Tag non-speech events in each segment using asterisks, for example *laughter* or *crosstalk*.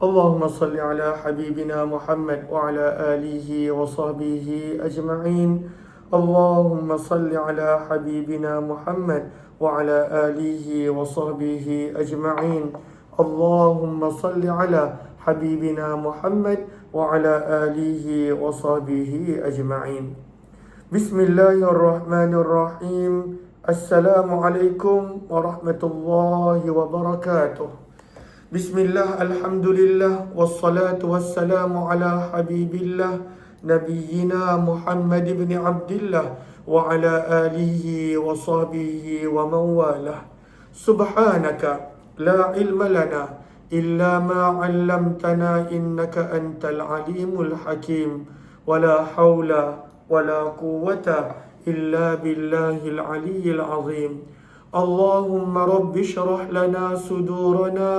اللهم صل على حبيبنا محمد وعلى آله وصحبه أجمعين. اللهم صل على حبيبنا محمد وعلى آله وصحبه أجمعين. اللهم صل على حبيبنا محمد وعلى آله وصحبه أجمعين. بسم الله الرحمن الرحيم. السلام عليكم ورحمة الله وبركاته. بسم الله الحمد لله والصلاة والسلام على حبيب الله نبينا محمد بن عبد الله وعلى آله وصحبه ومن والاه سبحانك لا علم لنا إلا ما علمتنا إنك أنت العليم الحكيم. ولا حول ولا قوة إلا بالله العلي العظيم. اللهم رب اشرح لنا صدورنا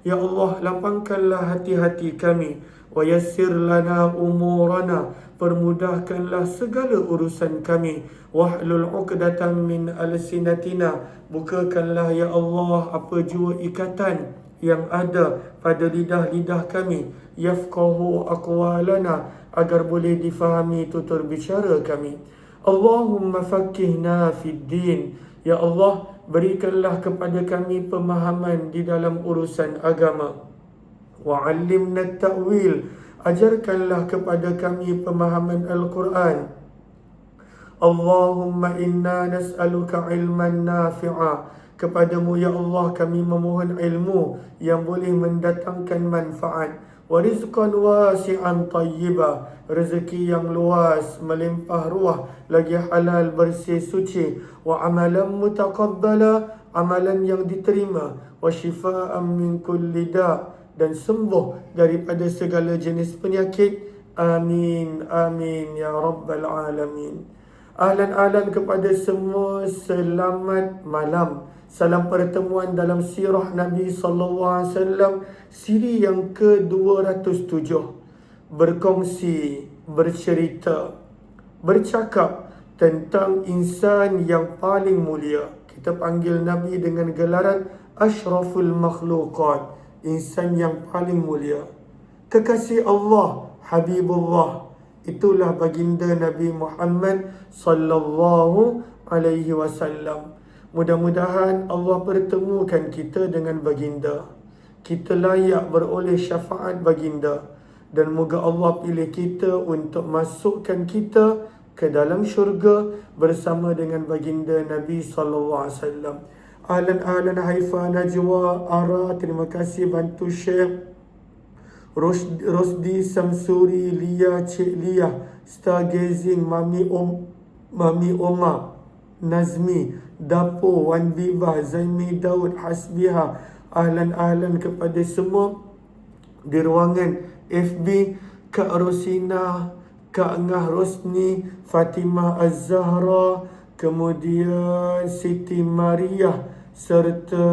Ya Allah lapangkanlah hati-hati kami. Wayassir lana umurana. Permudahkanlah segala urusan kami. Wahlul uqdatan min alsinatina. Bukakanlah ya Allah apa jua ikatan yang ada pada lidah-lidah kami. Yafqahu aqwalana Agar boleh difahami tutur bicara kami. Allahumma fakihna fid din. Ya Allah, berikanlah kepada kami pemahaman di dalam urusan agama. Wa'allimna ta'wil. Ajarkanlah kepada kami pemahaman Al-Quran. Allahumma inna nas'aluka ilman nafi'a. Kepadamu ya Allah kami memohon ilmu yang boleh mendatangkan manfaat. Wa rizqan wasi'an tayyiba. Rezeki yang luas, melimpah ruah, lagi halal, bersih, suci. Wa amalan mutaqabbala. Amalan yang diterima. Wa shifa'an min kulli da' dan sembuh daripada segala jenis penyakit. Amin, amin, ya Rabbal Alamin. Ahlan-ahlan kepada semua selamat malam. Salam pertemuan dalam sirah Nabi sallallahu alaihi wasallam siri yang ke-207 berkongsi, bercerita, bercakap tentang insan yang paling mulia. Kita panggil Nabi dengan gelaran Ashraful Makhluqat, insan yang paling mulia. Kekasih Allah, Habibullah, itulah baginda Nabi Muhammad sallallahu alaihi wasallam. Mudah-mudahan Allah pertemukan kita dengan baginda. Kita layak beroleh syafaat baginda. Dan moga Allah pilih kita untuk masukkan kita ke dalam syurga bersama dengan baginda Nabi wasallam. Ahlan ahlan Haifa Najwa Ara terima kasih bantu Rosdi, Rosdi Samsuri Lia Cik Lia Stargazing Mami Om Mami Oma Nazmi Dapo Wan Viva Zaimi Daud Hasbiha Ahlan-ahlan kepada semua Di ruangan FB Kak Rosina Kak Ngah Rosni Fatimah Az-Zahra Kemudian Siti Maria serta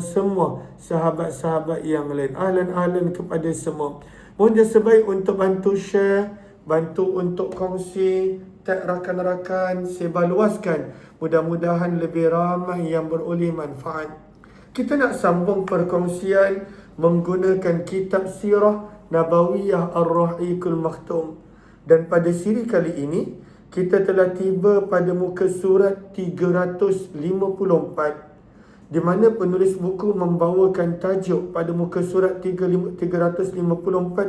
semua sahabat-sahabat yang lain. Ahlan-ahlan kepada semua. Mohon sebaik untuk bantu share, bantu untuk kongsi, tag rakan-rakan, sebarluaskan. Mudah-mudahan lebih ramai yang beroleh manfaat. Kita nak sambung perkongsian menggunakan kitab sirah Nabawiyah Ar-Rahiqul Maktum. Dan pada siri kali ini, kita telah tiba pada muka surat 354 di mana penulis buku membawakan tajuk pada muka surat 354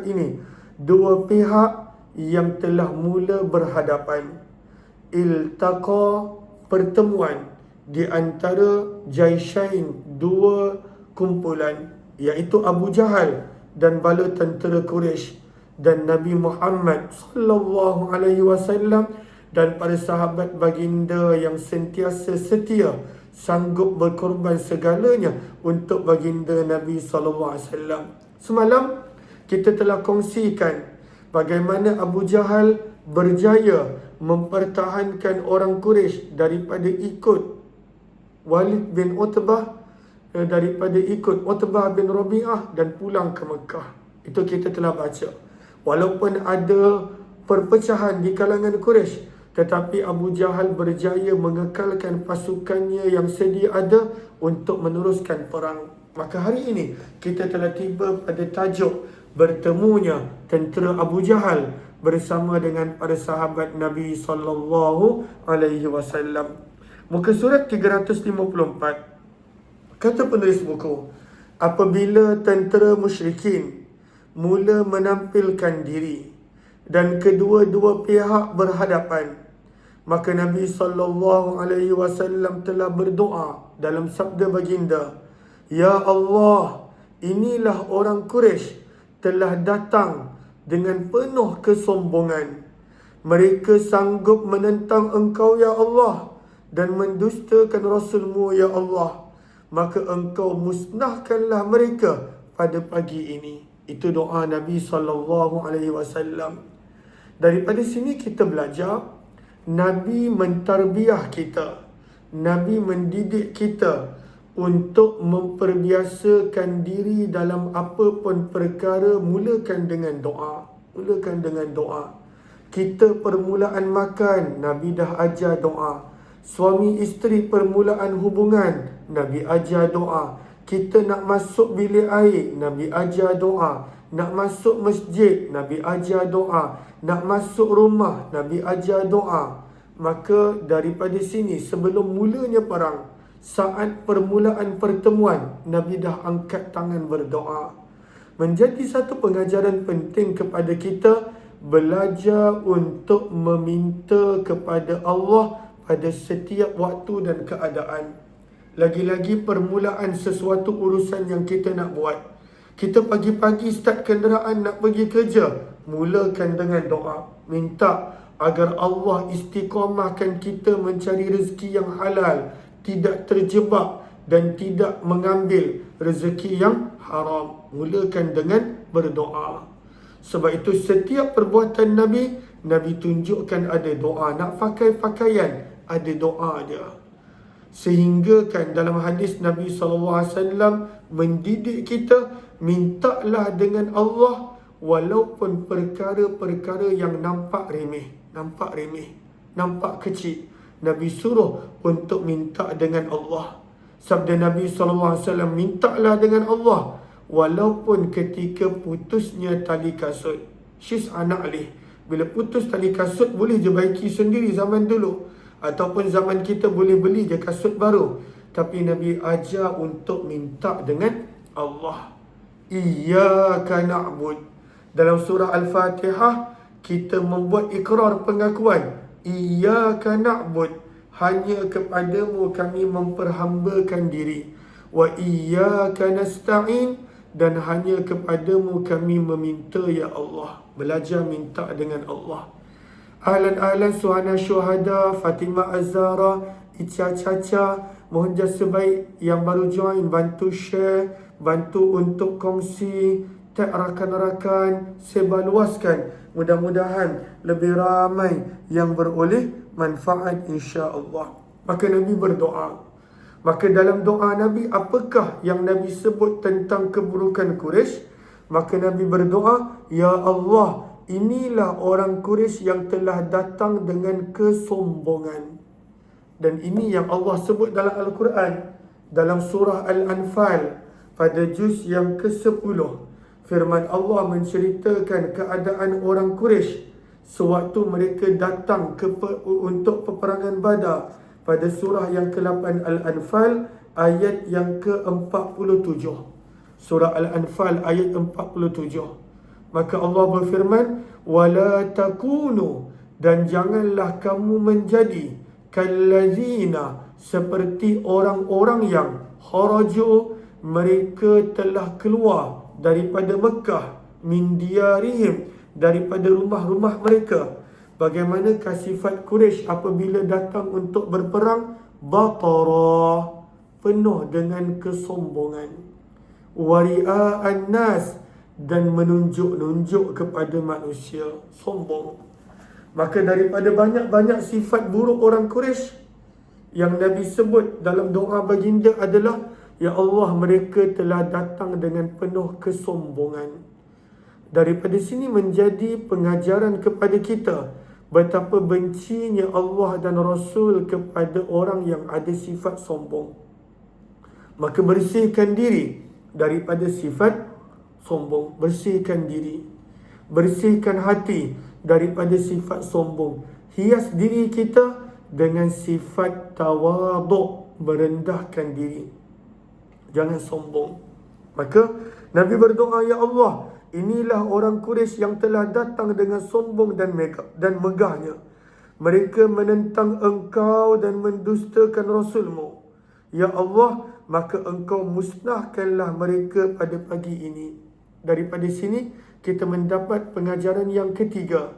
ini dua pihak yang telah mula berhadapan iltaqa pertemuan di antara Jaishain dua kumpulan iaitu Abu Jahal dan bala tentera Quraisy dan Nabi Muhammad sallallahu alaihi wasallam dan para sahabat baginda yang sentiasa setia sanggup berkorban segalanya untuk baginda Nabi sallallahu alaihi wasallam. Semalam kita telah kongsikan bagaimana Abu Jahal berjaya mempertahankan orang Quraisy daripada ikut Walid bin Utbah eh, daripada ikut Utbah bin Rabi'ah dan pulang ke Mekah. Itu kita telah baca. Walaupun ada perpecahan di kalangan Quraisy, Tetapi Abu Jahal berjaya mengekalkan pasukannya yang sedia ada untuk meneruskan perang. Maka hari ini kita telah tiba pada tajuk bertemunya tentera Abu Jahal bersama dengan para sahabat Nabi sallallahu alaihi wasallam. Muka surat 354. Kata penulis buku, apabila tentera musyrikin mula menampilkan diri dan kedua-dua pihak berhadapan maka Nabi sallallahu alaihi wasallam telah berdoa dalam sabda baginda Ya Allah inilah orang Quraisy telah datang dengan penuh kesombongan. Mereka sanggup menentang engkau ya Allah dan mendustakan rasulmu ya Allah. Maka engkau musnahkanlah mereka pada pagi ini. Itu doa Nabi sallallahu alaihi wasallam. Daripada sini kita belajar Nabi mentarbiah kita. Nabi mendidik kita untuk memperbiasakan diri dalam apa pun perkara mulakan dengan doa. Mulakan dengan doa. Kita permulaan makan, Nabi dah ajar doa. Suami isteri permulaan hubungan, Nabi ajar doa. Kita nak masuk bilik air, Nabi ajar doa. Nak masuk masjid, Nabi ajar doa. Nak masuk rumah, Nabi ajar doa. Maka daripada sini sebelum mulanya perang, saat permulaan pertemuan, Nabi dah angkat tangan berdoa. Menjadi satu pengajaran penting kepada kita belajar untuk meminta kepada Allah pada setiap waktu dan keadaan. Lagi-lagi permulaan sesuatu urusan yang kita nak buat. Kita pagi-pagi start kenderaan nak pergi kerja. Mulakan dengan doa. Minta agar Allah istiqamahkan kita mencari rezeki yang halal. Tidak terjebak dan tidak mengambil rezeki yang haram. Mulakan dengan berdoa. Sebab itu setiap perbuatan Nabi, Nabi tunjukkan ada doa. Nak pakai pakaian, ada doa dia. Sehingga kan dalam hadis Nabi SAW mendidik kita, mintalah dengan Allah walaupun perkara-perkara yang nampak remeh. Nampak remeh, nampak kecil. Nabi suruh untuk minta dengan Allah. Sabda Nabi SAW, mintalah dengan Allah. Walaupun ketika putusnya tali kasut. Syis anak alih. Bila putus tali kasut, boleh je baiki sendiri zaman dulu ataupun zaman kita boleh beli je kasut baru tapi nabi ajar untuk minta dengan Allah iyyaka na'bud dalam surah al-fatihah kita membuat ikrar pengakuan iyyaka na'bud. Hanya kepadamu kami memperhambakan diri. Wa iyyaka nasta'in. Dan hanya kepadamu kami meminta ya Allah. Belajar minta dengan Allah. Ahlan-ahlan suhana syuhada Fatimah Azara Ica Caca Mohon jasa baik yang baru join. Bantu share Bantu untuk kongsi. Tag rakan-rakan Sebaluaskan Mudah-mudahan lebih ramai yang beroleh manfaat insya-Allah. Maka Nabi berdoa. Maka dalam doa Nabi apakah yang Nabi sebut tentang keburukan Quraisy? Maka Nabi berdoa, ya Allah, inilah orang Quraisy yang telah datang dengan kesombongan. Dan ini yang Allah sebut dalam Al-Quran. Dalam surah Al-Anfal pada juz yang ke-10. Firman Allah menceritakan keadaan orang Quraisy sewaktu mereka datang ke untuk peperangan Badar pada surah yang ke-8 Al-Anfal ayat yang ke-47. Surah Al-Anfal ayat 47. Maka Allah berfirman, "Wala takunu dan janganlah kamu menjadi kallazina seperti orang-orang yang kharaju mereka telah keluar daripada Mekah min diarihim daripada rumah-rumah mereka." Bagaimana kasifat Quraisy apabila datang untuk berperang? Batara penuh dengan kesombongan. Wari'a an-nas dan menunjuk-nunjuk kepada manusia. Sombong. Maka daripada banyak-banyak sifat buruk orang Quraisy yang Nabi sebut dalam doa baginda adalah ya Allah mereka telah datang dengan penuh kesombongan daripada sini menjadi pengajaran kepada kita betapa bencinya Allah dan Rasul kepada orang yang ada sifat sombong. Maka bersihkan diri daripada sifat sombong. Bersihkan diri. Bersihkan hati daripada sifat sombong. Hias diri kita dengan sifat tawaduk. Merendahkan diri. Jangan sombong. Maka Nabi berdoa, Ya Allah, inilah orang Quraisy yang telah datang dengan sombong dan megah dan megahnya. Mereka menentang engkau dan mendustakan Rasulmu. Ya Allah, maka engkau musnahkanlah mereka pada pagi ini. Daripada sini, kita mendapat pengajaran yang ketiga.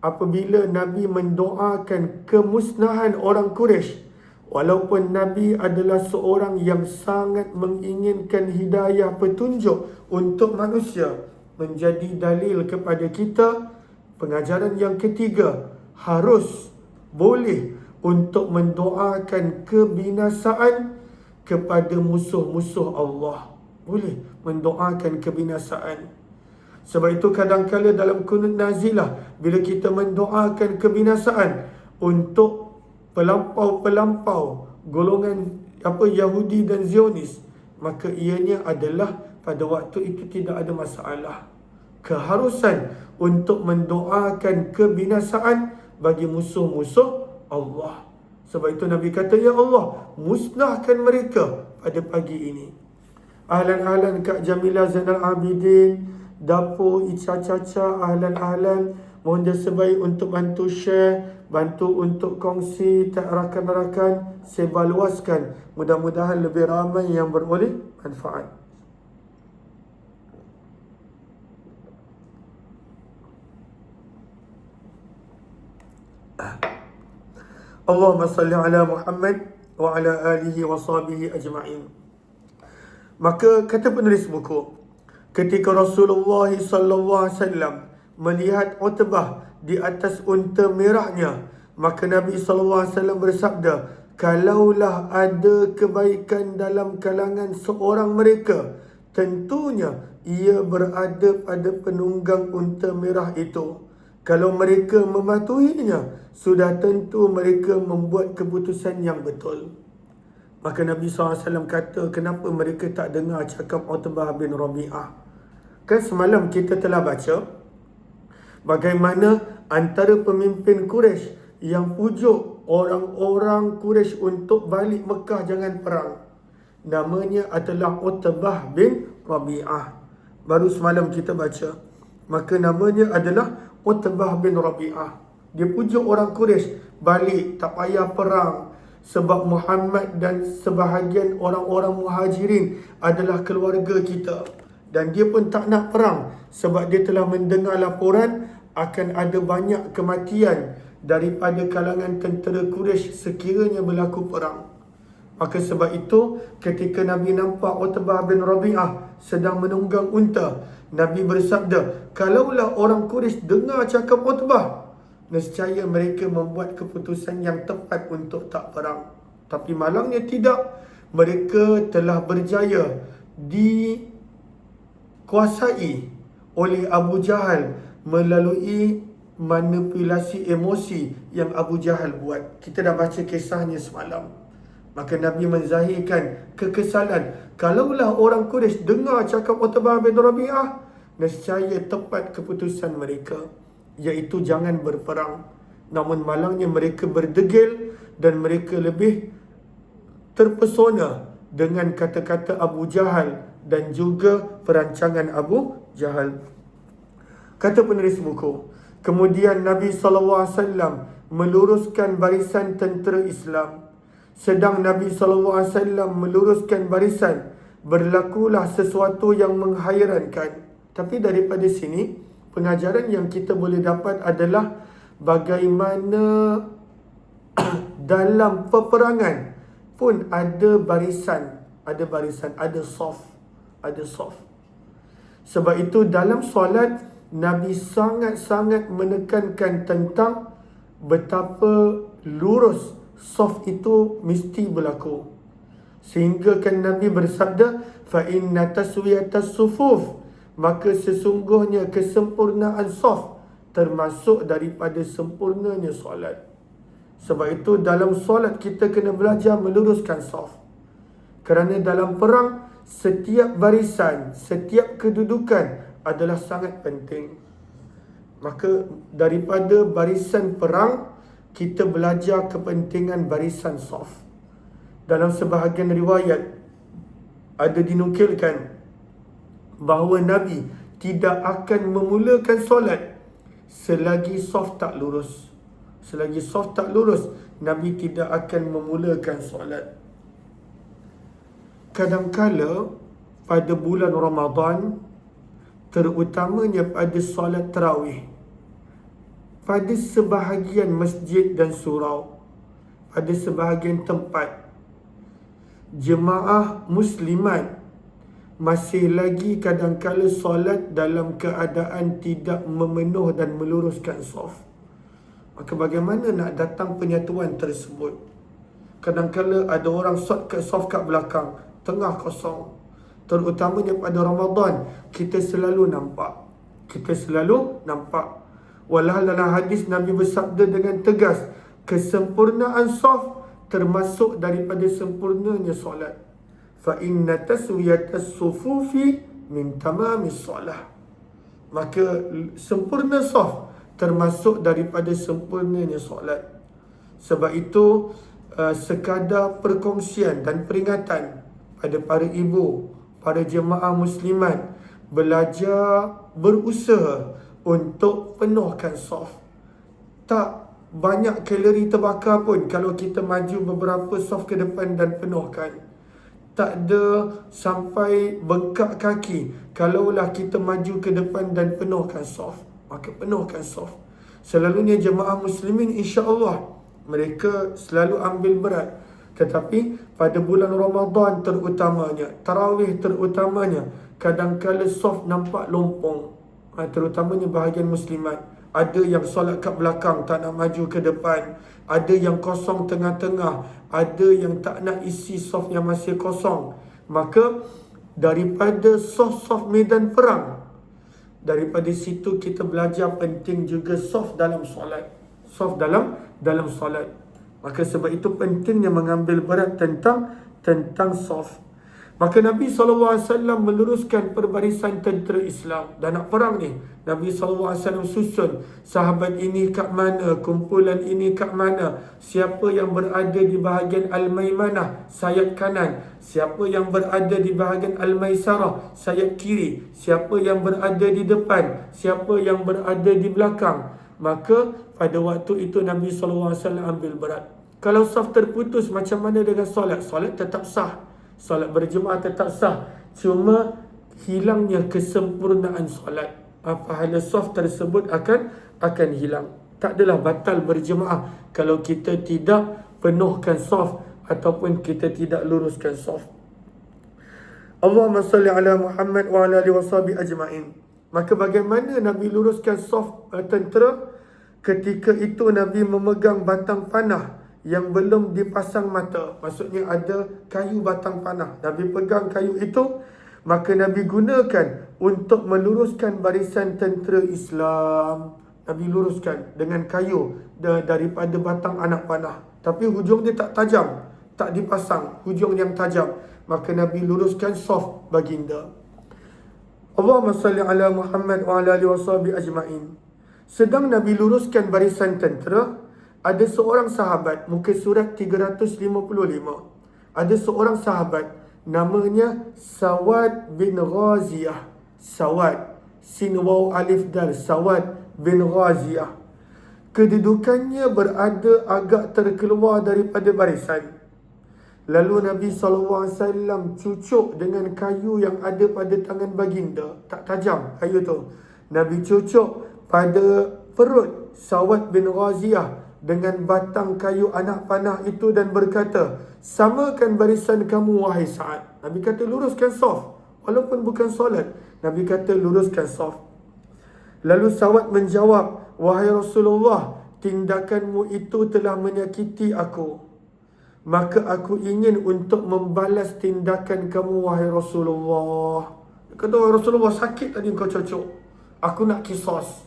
Apabila Nabi mendoakan kemusnahan orang Quraisy, Walaupun Nabi adalah seorang yang sangat menginginkan hidayah petunjuk untuk manusia menjadi dalil kepada kita pengajaran yang ketiga harus boleh untuk mendoakan kebinasaan kepada musuh-musuh Allah. Boleh mendoakan kebinasaan. Sebab itu kadang-kala dalam kunut nazilah bila kita mendoakan kebinasaan untuk pelampau-pelampau golongan apa Yahudi dan Zionis maka ianya adalah pada waktu itu tidak ada masalah. Keharusan untuk mendoakan kebinasaan bagi musuh-musuh Allah. Sebab itu Nabi kata ya Allah musnahkan mereka pada pagi ini. Ahlan-ahlan Kak Jamila Zainal Abidin dapur Ica Caca ahlan-ahlan mohon dia sebaik untuk bantu share bantu untuk kongsi tak rakan-rakan sebarluaskan mudah-mudahan lebih ramai yang beroleh manfaat. Allahumma salli ala Muhammad wa ala alihi wa sahbihi ajma'in. Maka kata penulis buku ketika Rasulullah sallallahu alaihi wasallam melihat Utbah di atas unta merahnya maka Nabi SAW bersabda kalaulah ada kebaikan dalam kalangan seorang mereka tentunya ia berada pada penunggang unta merah itu. Kalau mereka mematuhinya sudah tentu mereka membuat keputusan yang betul. Maka Nabi SAW kata kenapa mereka tak dengar cakap Utbah bin Rabi'ah? Kan semalam kita telah baca bagaimana antara pemimpin Quraisy yang pujuk orang-orang Quraisy untuk balik Mekah jangan perang. Namanya adalah Utbah bin Rabi'ah. Baru semalam kita baca. Maka namanya adalah Utbah bin Rabi'ah. Dia pujuk orang Quraisy balik tak payah perang sebab Muhammad dan sebahagian orang-orang muhajirin adalah keluarga kita dan dia pun tak nak perang sebab dia telah mendengar laporan akan ada banyak kematian daripada kalangan tentera Quraisy sekiranya berlaku perang. Maka sebab itu ketika Nabi nampak Utbah bin Rabi'ah sedang menunggang unta, Nabi bersabda, kalaulah orang Quraisy dengar cakap Utbah, nescaya mereka membuat keputusan yang tepat untuk tak perang. Tapi malangnya tidak, mereka telah berjaya dikuasai oleh Abu Jahal melalui manipulasi emosi yang Abu Jahal buat. Kita dah baca kisahnya semalam. Maka Nabi menzahirkan kekesalan. Kalaulah orang Quraisy dengar cakap Utbah bin Rabi'ah, nescaya tepat keputusan mereka. Iaitu jangan berperang. Namun malangnya mereka berdegil dan mereka lebih terpesona dengan kata-kata Abu Jahal dan juga perancangan Abu Jahal. Kata penulis buku, kemudian Nabi SAW meluruskan barisan tentera Islam. Sedang Nabi SAW meluruskan barisan, berlakulah sesuatu yang menghairankan. Tapi daripada sini, pengajaran yang kita boleh dapat adalah bagaimana *clears throat* dalam peperangan pun ada barisan, ada barisan, ada soft, ada soft. Sebab itu dalam solat Nabi sangat-sangat menekankan tentang betapa lurus soft itu mesti berlaku. Sehingga kan Nabi bersabda, فَإِنَّ تَسْوِيَةَ sufuf Maka sesungguhnya kesempurnaan soft termasuk daripada sempurnanya solat. Sebab itu dalam solat kita kena belajar meluruskan soft. Kerana dalam perang, setiap barisan, setiap kedudukan, adalah sangat penting. Maka daripada barisan perang kita belajar kepentingan barisan saf. Dalam sebahagian riwayat ada dinukilkan bahawa Nabi tidak akan memulakan solat selagi soft tak lurus. Selagi soft tak lurus, Nabi tidak akan memulakan solat. Kadangkala pada bulan Ramadan, terutamanya pada solat terawih, pada sebahagian masjid dan surau, pada sebahagian tempat, jemaah muslimat masih lagi kadang-kala solat dalam keadaan tidak memenuh dan meluruskan soft. Maka bagaimana nak datang penyatuan tersebut? Kadang-kala ada orang solat ke soft kat belakang, tengah kosong. Terutamanya pada Ramadan, kita selalu nampak. Kita selalu nampak. Walhal dalam hadis Nabi bersabda dengan tegas, kesempurnaan soft termasuk daripada sempurnanya solat fa inna taswiyat as-sufufi min tamami solah maka sempurna saf termasuk daripada sempurnanya solat sebab itu uh, sekadar perkongsian dan peringatan pada para ibu para jemaah muslimat belajar berusaha untuk penuhkan saf tak banyak kalori terbakar pun kalau kita maju beberapa saf ke depan dan penuhkan. Tak ada sampai bengkak kaki kalaulah kita maju ke depan dan penuhkan soft. Maka penuhkan soft. Selalunya jemaah muslimin insya-Allah mereka selalu ambil berat tetapi pada bulan Ramadan terutamanya tarawih terutamanya kadang-kala soft nampak lompong ha, terutamanya bahagian muslimat. Ada yang solat kat belakang tak nak maju ke depan ada yang kosong tengah-tengah ada yang tak nak isi soft yang masih kosong. Maka daripada soft-soft medan perang daripada situ kita belajar penting juga soft dalam solat. Soft dalam dalam solat maka sebab itu pentingnya mengambil berat tentang tentang soft Maka Nabi SAW meluruskan perbarisan tentera Islam. Dan nak perang ni, Nabi SAW susun sahabat ini kat mana, kumpulan ini kat mana. Siapa yang berada di bahagian Al-Maimanah, sayap kanan. Siapa yang berada di bahagian Al-Maisarah, sayap kiri. Siapa yang berada di depan, siapa yang berada di belakang. Maka pada waktu itu Nabi SAW ambil berat. Kalau saf terputus macam mana dengan solat? Solat tetap sah. Solat berjemaah tetap sah. Cuma hilangnya kesempurnaan solat. Pahala soft tersebut akan akan hilang. Tak adalah batal berjemaah kalau kita tidak penuhkan soft ataupun kita tidak luruskan soft Allahumma salli ala Muhammad wa ala alihi washabi ajma'in. Maka bagaimana Nabi luruskan soft uh, tentera ketika itu Nabi memegang batang panah yang belum dipasang mata. Maksudnya ada kayu batang panah. Nabi pegang kayu itu, maka Nabi gunakan untuk meluruskan barisan tentera Islam. Nabi luruskan dengan kayu daripada batang anak panah. Tapi hujung dia tak tajam. Tak dipasang hujung yang tajam. Maka Nabi luruskan soft baginda. Allahumma salli ala Muhammad wa ala alihi wa ajma'in. Sedang Nabi luruskan barisan tentera, ada seorang sahabat muka surat 355 ada seorang sahabat namanya Sawad bin Ghaziyah Sawad sin waw alif dal Sawad bin Ghaziyah kedudukannya berada agak terkeluar daripada barisan Lalu Nabi SAW cucuk dengan kayu yang ada pada tangan baginda. Tak tajam kayu tu. Nabi cucuk pada perut Sawad bin Ghaziyah dengan batang kayu anak panah itu dan berkata, Samakan barisan kamu wahai Sa'ad. Nabi kata luruskan soft. Walaupun bukan solat. Nabi kata luruskan soft. Lalu Sa'ad menjawab, Wahai Rasulullah, tindakanmu itu telah menyakiti aku. Maka aku ingin untuk membalas tindakan kamu wahai Rasulullah. Kata Rasulullah sakit tadi kau cocok. Aku nak kisos.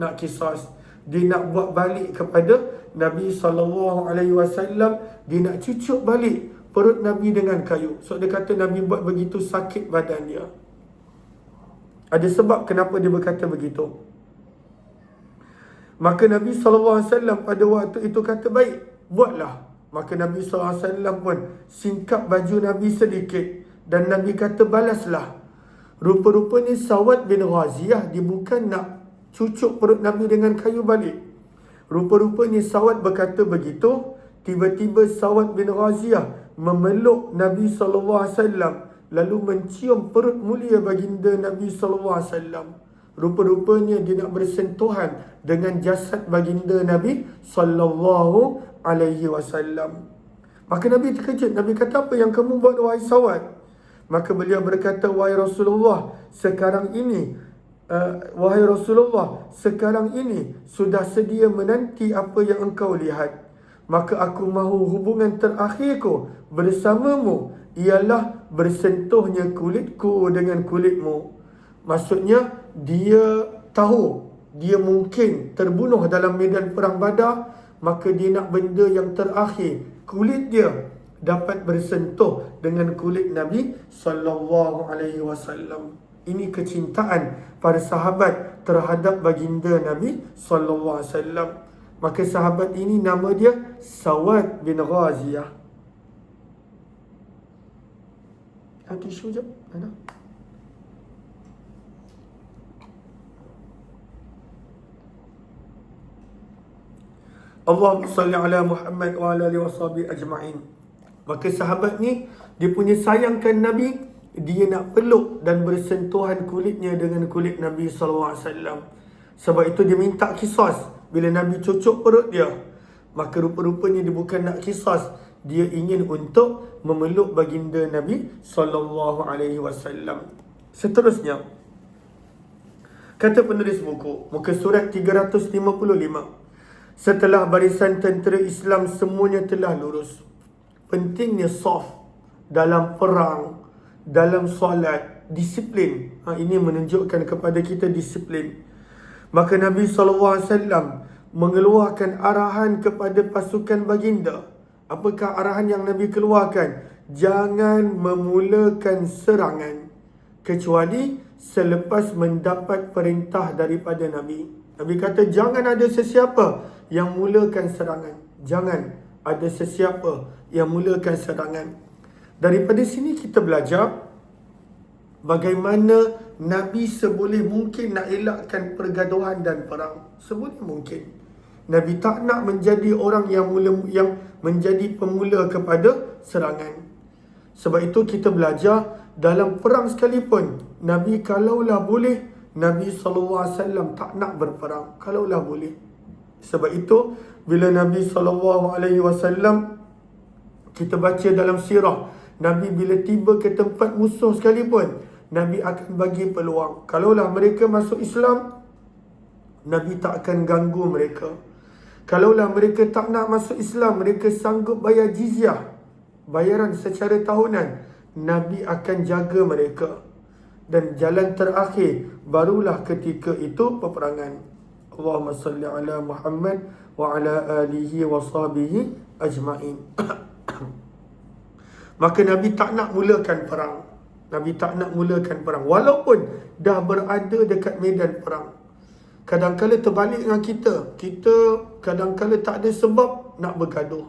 Nak kisas. Dia nak buat balik kepada Nabi sallallahu alaihi wasallam, dia nak cucuk balik perut Nabi dengan kayu. So dia kata Nabi buat begitu sakit badan dia. Ada sebab kenapa dia berkata begitu. Maka Nabi SAW pada waktu itu kata baik, buatlah. Maka Nabi SAW pun singkap baju Nabi sedikit dan Nabi kata balaslah. Rupa-rupanya Sawad bin Ghaziyah dia bukan nak cucuk perut Nabi dengan kayu balik. Rupa-rupanya Sawad berkata begitu, tiba-tiba Sawad bin Ghaziyah memeluk Nabi SAW lalu mencium perut mulia baginda Nabi SAW. Rupa-rupanya dia nak bersentuhan dengan jasad baginda Nabi sallallahu alaihi wasallam. Maka Nabi terkejut. Nabi kata, apa yang kamu buat wahai sawat? Maka beliau berkata, wahai Rasulullah, sekarang ini, wahai Rasulullah, sekarang ini sudah sedia menanti apa yang engkau lihat. Maka aku mahu hubungan terakhirku bersamamu ialah bersentuhnya kulitku dengan kulitmu. Maksudnya, dia tahu dia mungkin terbunuh dalam medan perang badar maka dia nak benda yang terakhir kulit dia dapat bersentuh dengan kulit Nabi sallallahu alaihi wasallam ini kecintaan para sahabat terhadap baginda Nabi sallallahu alaihi wasallam. Maka sahabat ini nama dia Sawad bin Ghaziyah. Hati tisu jap mana? Allahumma salli ala Muhammad wa ala alihi washabi ajma'in. Maka sahabat ni dia punya sayangkan Nabi, dia nak peluk dan bersentuhan kulitnya dengan kulit Nabi wasallam. Sebab itu dia minta kisas bila Nabi cucuk perut dia. Maka rupa-rupanya dia bukan nak kisas, dia ingin untuk memeluk baginda Nabi sallallahu alaihi wasallam. Seterusnya kata penulis buku muka surat 355 Setelah barisan tentera Islam semuanya telah lurus. Pentingnya soft dalam perang, dalam solat, disiplin. Ha, ini menunjukkan kepada kita disiplin. Maka Nabi SAW mengeluarkan arahan kepada pasukan baginda. Apakah arahan yang Nabi keluarkan? Jangan memulakan serangan. Kecuali selepas mendapat perintah daripada Nabi. Nabi kata jangan ada sesiapa yang mulakan serangan. Jangan ada sesiapa yang mulakan serangan. Daripada sini kita belajar bagaimana Nabi seboleh mungkin nak elakkan pergaduhan dan perang. Seboleh mungkin. Nabi tak nak menjadi orang yang mula yang menjadi pemula kepada serangan. Sebab itu kita belajar dalam perang sekalipun Nabi kalaulah boleh Nabi SAW tak nak berperang Kalaulah boleh Sebab itu Bila Nabi SAW Kita baca dalam sirah Nabi bila tiba ke tempat musuh sekalipun Nabi akan bagi peluang Kalaulah mereka masuk Islam Nabi tak akan ganggu mereka Kalaulah mereka tak nak masuk Islam Mereka sanggup bayar jizyah Bayaran secara tahunan Nabi akan jaga mereka dan jalan terakhir barulah ketika itu peperangan. Allahumma salli ala Muhammad wa ala alihi wa sahbihi ajma'in. *coughs* Maka Nabi tak nak mulakan perang. Nabi tak nak mulakan perang. Walaupun dah berada dekat medan perang. Kadang-kadang terbalik dengan kita. Kita kadang-kadang tak ada sebab nak bergaduh.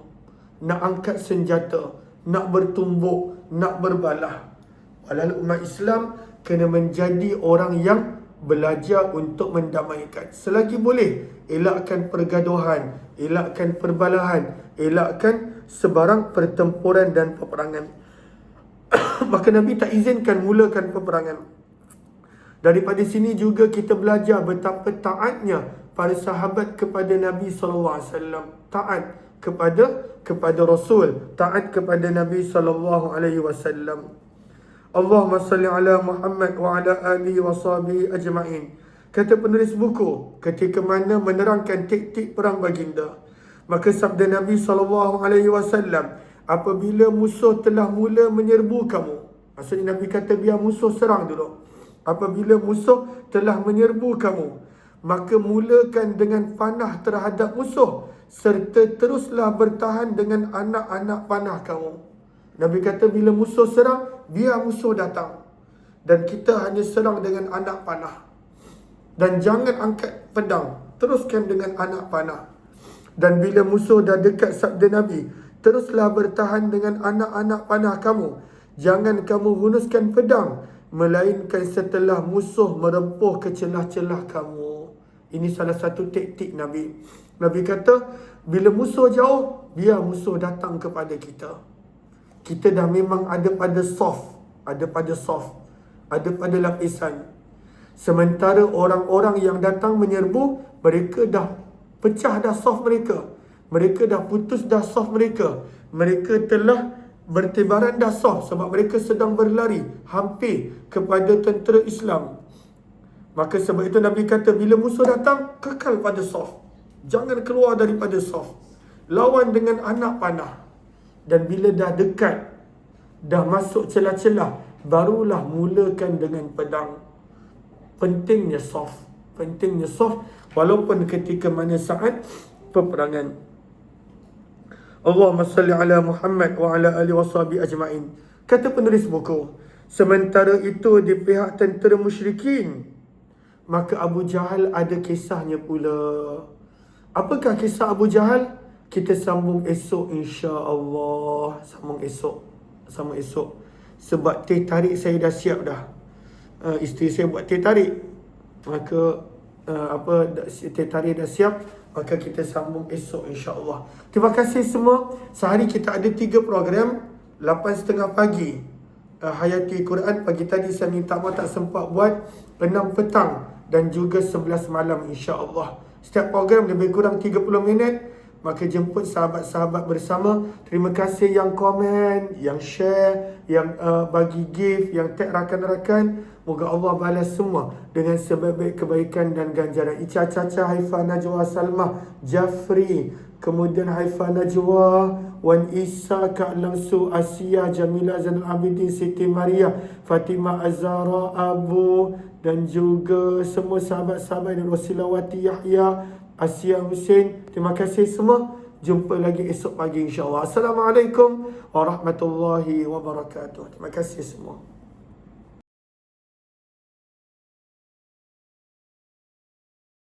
Nak angkat senjata. Nak bertumbuk. Nak berbalah. Walau umat Islam kena menjadi orang yang belajar untuk mendamaikan. Selagi boleh, elakkan pergaduhan, elakkan perbalahan, elakkan sebarang pertempuran dan peperangan. *coughs* Maka Nabi tak izinkan mulakan peperangan. Daripada sini juga kita belajar betapa taatnya para sahabat kepada Nabi SAW. Taat kepada kepada Rasul, taat kepada Nabi SAW. Allahumma salli ala Muhammad wa ala alihi wa sahbihi ajma'in. Kata penulis buku, ketika mana menerangkan taktik perang baginda. Maka sabda Nabi SAW, apabila musuh telah mula menyerbu kamu. Maksudnya Nabi kata biar musuh serang dulu. Apabila musuh telah menyerbu kamu. maka mulakan dengan panah terhadap musuh serta teruslah bertahan dengan anak-anak panah kamu. Nabi kata bila musuh serang, biar musuh datang. Dan kita hanya serang dengan anak panah. Dan jangan angkat pedang, teruskan dengan anak panah. Dan bila musuh dah dekat sabda Nabi, teruslah bertahan dengan anak-anak panah kamu. Jangan kamu hunuskan pedang, melainkan setelah musuh merempuh ke celah-celah kamu. Ini salah satu taktik Nabi. Nabi kata, bila musuh jauh, biar musuh datang kepada kita. Kita dah memang ada pada soft, ada pada soft, ada pada lapisan. Sementara orang-orang yang datang menyerbu, mereka dah pecah dah soft mereka. Mereka dah putus dah soft mereka. Mereka telah bertebaran dah soft sebab mereka sedang berlari hampir kepada tentera Islam. Maka sebab itu Nabi kata bila musuh datang kekal pada soft. Jangan keluar daripada soft. Lawan dengan anak panah. Dan bila dah dekat dah masuk celah-celah barulah mulakan dengan pedang. Pentingnya soft. Pentingnya soft walaupun ketika mana saat peperangan. Allahumma salli ala Muhammad wa ala ali wa ajma'in. Kata penulis buku, sementara itu di pihak tentera musyrikin, maka Abu Jahal ada kisahnya pula. Apakah kisah Abu Jahal? Kita sambung esok insya-Allah. Sambung esok. Sambung esok. Sebab teh tarik saya dah siap dah. Uh, isteri saya buat teh tarik. Maka uh, apa teh tarik dah siap maka kita sambung esok insya-Allah. Terima kasih semua. Sehari kita ada tiga program 8.30 pagi. Uh, Hayati Quran pagi tadi saya minta maaf tak sempat buat 6 petang dan juga 11 malam insya-Allah. Setiap program lebih kurang 30 minit. Maka jemput sahabat-sahabat bersama. Terima kasih yang komen, yang share, yang uh, bagi gift, yang tag rakan-rakan. Moga Allah balas semua dengan sebaik-baik kebaikan dan ganjaran. Ica Caca, Haifah Najwa Salmah, Jafri, kemudian Haifah Najwa, Wan Isa, Kak Lamsu, Asia, Jamila Zainal Abidin, Siti Maria, Fatimah Azara, Abu dan juga semua sahabat-sahabat dan Wasilawati Yahya, Asia Hussein. Terima kasih semua. Jumpa lagi esok pagi insyaAllah. Assalamualaikum warahmatullahi wabarakatuh. Terima kasih semua.